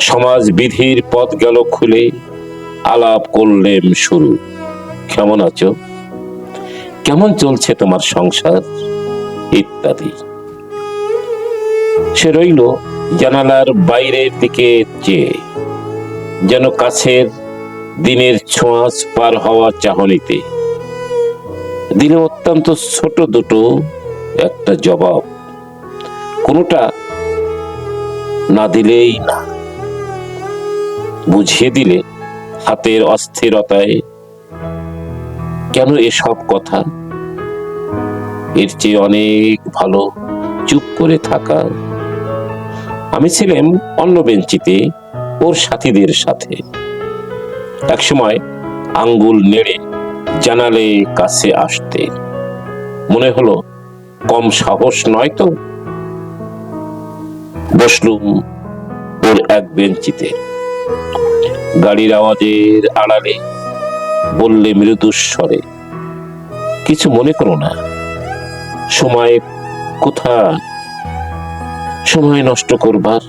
সমাজ বিধির পথ গেল খুলে, আলাপ করলেম শুরু। কেমন আছো? কেমন চলছে তোমার সংসার? ইত্যাদি। সে রইল জানালার বাইরের দিকে চেয়ে, যেন কাছের দিনের ছোঁয়াচ পার হওয়ার চাহনিতে। দিলে অত্যন্ত ছোট দুটো একটা জবাব। কোনোটা না দিলেই না। বুঝিয়ে দিলে হাতের অস্থিরতায়। কেন এসব কথা? এর চেয়ে অনেক ভালো চুপ করে থাকা। আমি ছিলাম অন্য বেঞ্চিতে ওর সাথীদের সাথে। একসময় আঙ্গুল নেড়ে জানালে কাছে আসতে। মনে হলো কম সাহস নয় তো? বসলুম ওর এক বেঞ্চিতে। গাড়ির আওয়াজের আড়ালে বললে মৃদুস্বরে, কিছু মনে করো না। সময় কোথা সময় নষ্ট করবার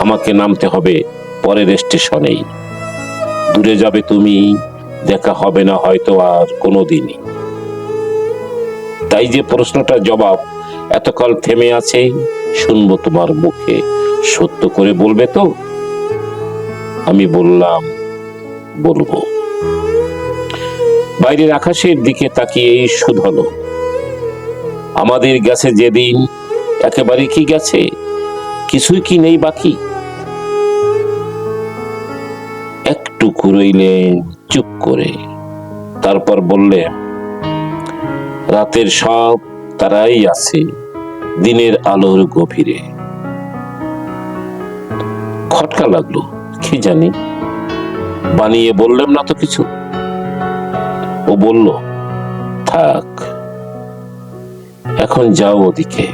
আমাকে নামতে হবে পরের স্টেশনেই। দূরে যাবে তুমি, দেখা হবে না হয়তো আর কোনোদিনই। তাই যে প্রশ্নটার জবাব এতকাল থেমে আছে, শুনব তোমার মুখে। সত্য করে বলবে তো? আমি বললাম, বলব। বাইরের আকাশের দিকে তাকিয়ে শুধলো আমাদের গেছে যেদিন, একেবারে কি গেছে? কিছুই কি নেই বাকি? একটু কুড়ইলে চুপ করে। তারপর বললে, রাতের সব তারাই আছে। দিনের আলোর গভীরে। খটকা লাগল, কি জানি? বানিয়ে বললাম না তো কিছু? ও বলল, থাক, এখন যাও ওদিকে।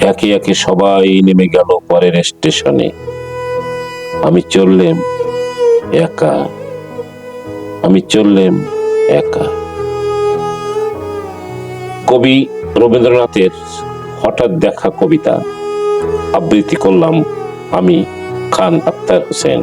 একে একে সবাই নেমে গেল পরের স্টেশনে। আমি চললেম একা। আমি চললেম একা। কবি রবীন্দ্রনাথের হঠাৎ দেখা কবিতা আবৃত্তি করলাম আমি খান আক্তার হোসেন।